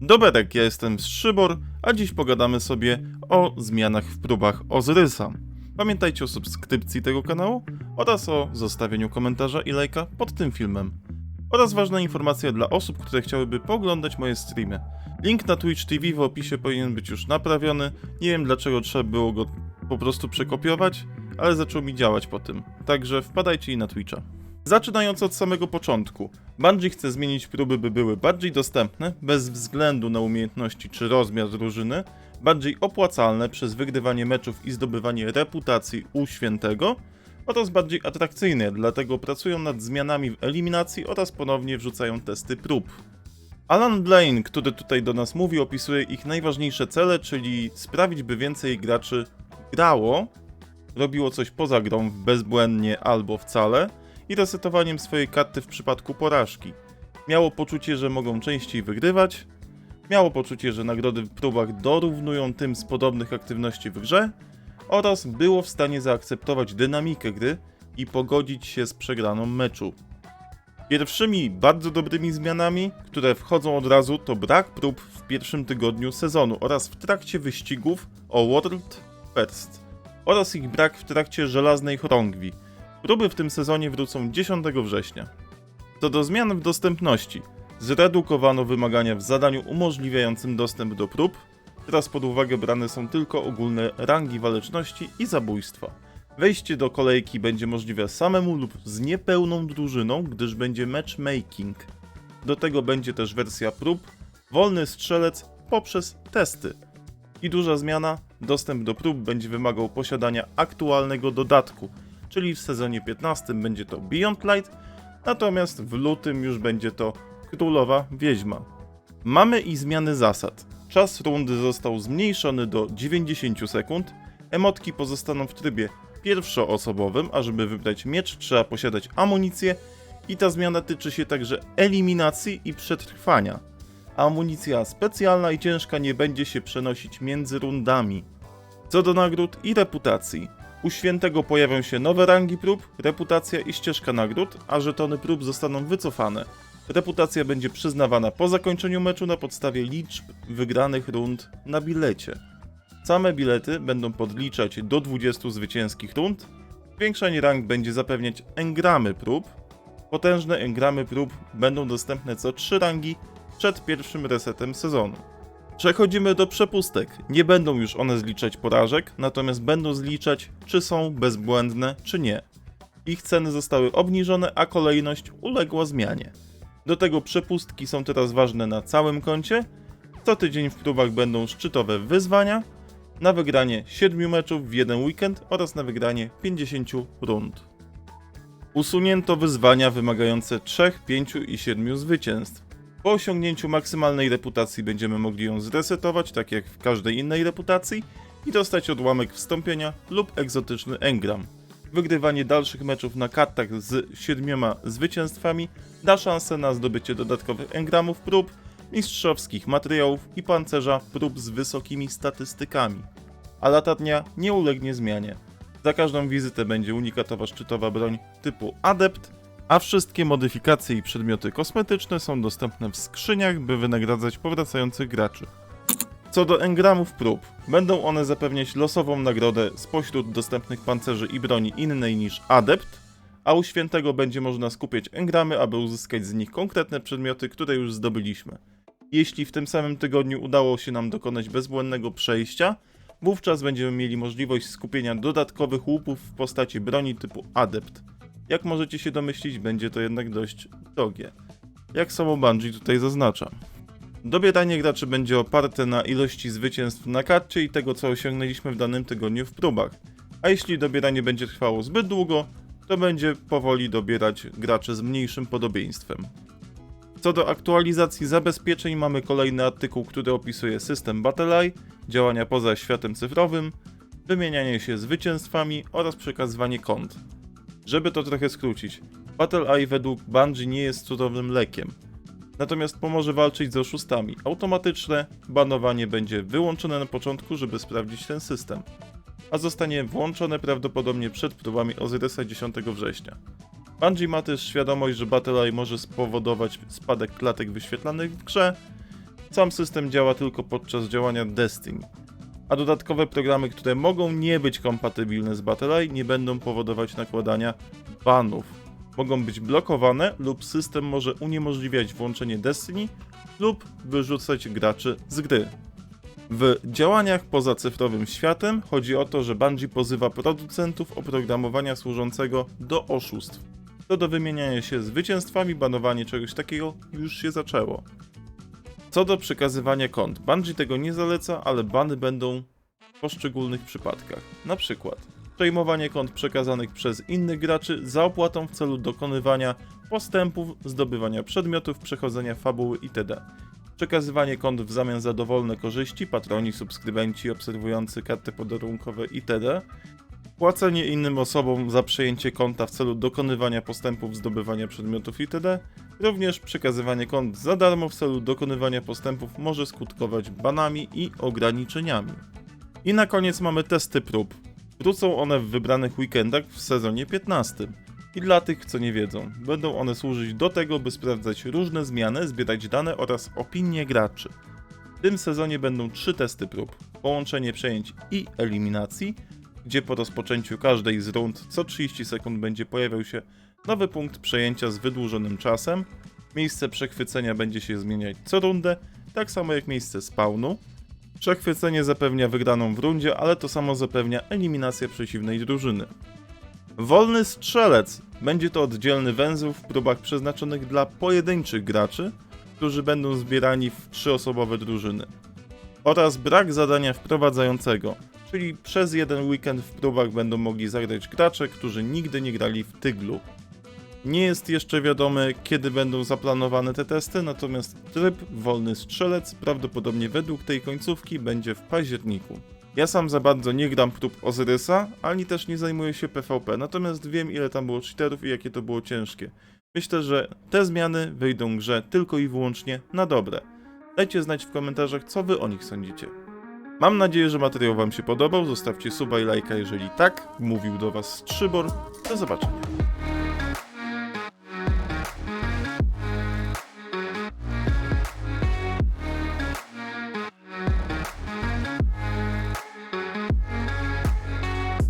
Doberek, ja jestem Szybor, a dziś pogadamy sobie o zmianach w próbach Ozyrysa. Pamiętajcie o subskrypcji tego kanału oraz o zostawieniu komentarza i lajka pod tym filmem. Oraz ważna informacja dla osób, które chciałyby poglądać moje streamy. Link na Twitch TV w opisie powinien być już naprawiony. Nie wiem dlaczego trzeba było go po prostu przekopiować, ale zaczął mi działać po tym. Także wpadajcie i na Twitcha. Zaczynając od samego początku, Bungie chce zmienić próby, by były bardziej dostępne, bez względu na umiejętności czy rozmiar drużyny, bardziej opłacalne przez wygrywanie meczów i zdobywanie reputacji u świętego, oraz bardziej atrakcyjne, dlatego pracują nad zmianami w eliminacji oraz ponownie wrzucają testy prób. Alan Blaine, który tutaj do nas mówi, opisuje ich najważniejsze cele, czyli sprawić, by więcej graczy grało, robiło coś poza grą bezbłędnie albo wcale i resetowaniem swojej karty w przypadku porażki. Miało poczucie, że mogą częściej wygrywać, miało poczucie, że nagrody w próbach dorównują tym z podobnych aktywności w grze oraz było w stanie zaakceptować dynamikę gry i pogodzić się z przegraną meczu. Pierwszymi bardzo dobrymi zmianami, które wchodzą od razu, to brak prób w pierwszym tygodniu sezonu oraz w trakcie wyścigów o World First oraz ich brak w trakcie żelaznej chorągwi. Próby w tym sezonie wrócą 10 września. Co do zmian w dostępności, zredukowano wymagania w zadaniu umożliwiającym dostęp do prób, teraz pod uwagę brane są tylko ogólne rangi waleczności i zabójstwa. Wejście do kolejki będzie możliwe samemu lub z niepełną drużyną, gdyż będzie matchmaking. Do tego będzie też wersja prób, wolny strzelec poprzez testy. I duża zmiana, dostęp do prób będzie wymagał posiadania aktualnego dodatku, czyli w sezonie 15 będzie to Beyond Light, natomiast w lutym już będzie to Królowa Wiedźma. Mamy i zmiany zasad. Czas rundy został zmniejszony do 90 sekund, emotki pozostaną w trybie pierwszoosobowym, a żeby wybrać miecz trzeba posiadać amunicję i ta zmiana tyczy się także eliminacji i przetrwania. Amunicja specjalna i ciężka nie będzie się przenosić między rundami. Co do nagród i reputacji. U świętego pojawią się nowe rangi prób, reputacja i ścieżka nagród, a żetony prób zostaną wycofane. Reputacja będzie przyznawana po zakończeniu meczu na podstawie liczb wygranych rund na bilecie. Same bilety będą podliczać do 20 zwycięskich rund. Zwiększanie rank będzie zapewniać engramy prób. Potężne engramy prób będą dostępne co 3 rangi przed pierwszym resetem sezonu. Przechodzimy do przepustek. Nie będą już one zliczać porażek, natomiast będą zliczać, czy są bezbłędne, czy nie. Ich ceny zostały obniżone, a kolejność uległa zmianie. Do tego przepustki są teraz ważne na całym koncie. Co tydzień w próbach będą szczytowe wyzwania na wygranie 7 meczów w jeden weekend oraz na wygranie 50 rund. Usunięto wyzwania wymagające 3, 5 i 7 zwycięstw. Po osiągnięciu maksymalnej reputacji będziemy mogli ją zresetować, tak jak w każdej innej reputacji, i dostać odłamek wstąpienia lub egzotyczny engram. Wygrywanie dalszych meczów na kartach z siedmioma zwycięstwami da szansę na zdobycie dodatkowych engramów prób, mistrzowskich materiałów i pancerza prób z wysokimi statystykami. A latarnia nie ulegnie zmianie. Za każdą wizytę będzie unikatowa szczytowa broń typu Adept, a wszystkie modyfikacje i przedmioty kosmetyczne są dostępne w skrzyniach, by wynagradzać powracających graczy. Co do engramów prób, będą one zapewniać losową nagrodę spośród dostępnych pancerzy i broni innej niż Adept, a u świętego będzie można skupiać engramy, aby uzyskać z nich konkretne przedmioty, które już zdobyliśmy. Jeśli w tym samym tygodniu udało się nam dokonać bezbłędnego przejścia, wówczas będziemy mieli możliwość skupienia dodatkowych łupów w postaci broni typu Adept. Jak możecie się domyślić, będzie to jednak dość drogie. Jak samo Bungie tutaj zaznacza. Dobieranie graczy będzie oparte na ilości zwycięstw na karcie i tego, co osiągnęliśmy w danym tygodniu w próbach. A jeśli dobieranie będzie trwało zbyt długo, to będzie powoli dobierać graczy z mniejszym podobieństwem. Co do aktualizacji zabezpieczeń, mamy kolejny artykuł, który opisuje system BattleEye, działania poza światem cyfrowym, wymienianie się zwycięstwami oraz przekazywanie kont. Żeby to trochę skrócić, BattleEye według Bungie nie jest cudownym lekiem. Natomiast pomoże walczyć z oszustami. Automatyczne banowanie będzie wyłączone na początku, żeby sprawdzić ten system. A zostanie włączone prawdopodobnie przed próbami Ozyrysa 10 września. Bungie ma też świadomość, że BattleEye może spowodować spadek klatek wyświetlanych w grze Sam system działa tylko podczas działania Destiny. A dodatkowe programy, które mogą nie być kompatybilne z Battle.ai, nie będą powodować nakładania banów. Mogą być blokowane lub system może uniemożliwiać włączenie Destiny lub wyrzucać graczy z gry. W działaniach poza cyfrowym światem chodzi o to, że Bungie pozywa producentów oprogramowania służącego do oszustw. Co do wymieniania się zwycięstwami, banowanie czegoś takiego już się zaczęło. Co do przekazywania kont, Bungie tego nie zaleca, ale bany będą w poszczególnych przypadkach. Na przykład przejmowanie kont przekazanych przez innych graczy za opłatą w celu dokonywania postępów, zdobywania przedmiotów, przechodzenia fabuły itd. Przekazywanie kont w zamian za dowolne korzyści, patroni, subskrybenci, obserwujący karty podarunkowe itd. Płacenie innym osobom za przejęcie konta w celu dokonywania postępów, zdobywania przedmiotów itd. Również przekazywanie kont za darmo w celu dokonywania postępów może skutkować banami i ograniczeniami. I na koniec mamy testy prób. Wrócą one w wybranych weekendach w sezonie 15. I dla tych, co nie wiedzą, będą one służyć do tego, by sprawdzać różne zmiany, zbierać dane oraz opinie graczy. W tym sezonie będą trzy testy prób: połączenie przejęć i eliminacji, gdzie po rozpoczęciu każdej z rund co 30 sekund będzie pojawiał się nowy punkt przejęcia z wydłużonym czasem. Miejsce przechwycenia będzie się zmieniać co rundę, tak samo jak miejsce spawnu. Przechwycenie zapewnia wygraną w rundzie, ale to samo zapewnia eliminację przeciwnej drużyny. Wolny strzelec będzie to oddzielny węzeł w próbach przeznaczonych dla pojedynczych graczy, którzy będą zbierani w trzyosobowe drużyny. Oraz brak zadania wprowadzającego, czyli przez jeden weekend w próbach będą mogli zagrać gracze, którzy nigdy nie grali w Tyglu. Nie jest jeszcze wiadome, kiedy będą zaplanowane te testy, natomiast tryb wolny strzelec prawdopodobnie według tej końcówki będzie w październiku. Ja sam za bardzo nie gram prób Ozyrysa, ani też nie zajmuję się PvP, natomiast wiem ile tam było cheaterów i jakie to było ciężkie. Myślę, że te zmiany wyjdą grze tylko i wyłącznie na dobre. Dajcie znać w komentarzach, co wy o nich sądzicie. Mam nadzieję, że materiał wam się podobał, zostawcie suba i lajka jeżeli tak. Mówił do was Strzybor. Do zobaczenia.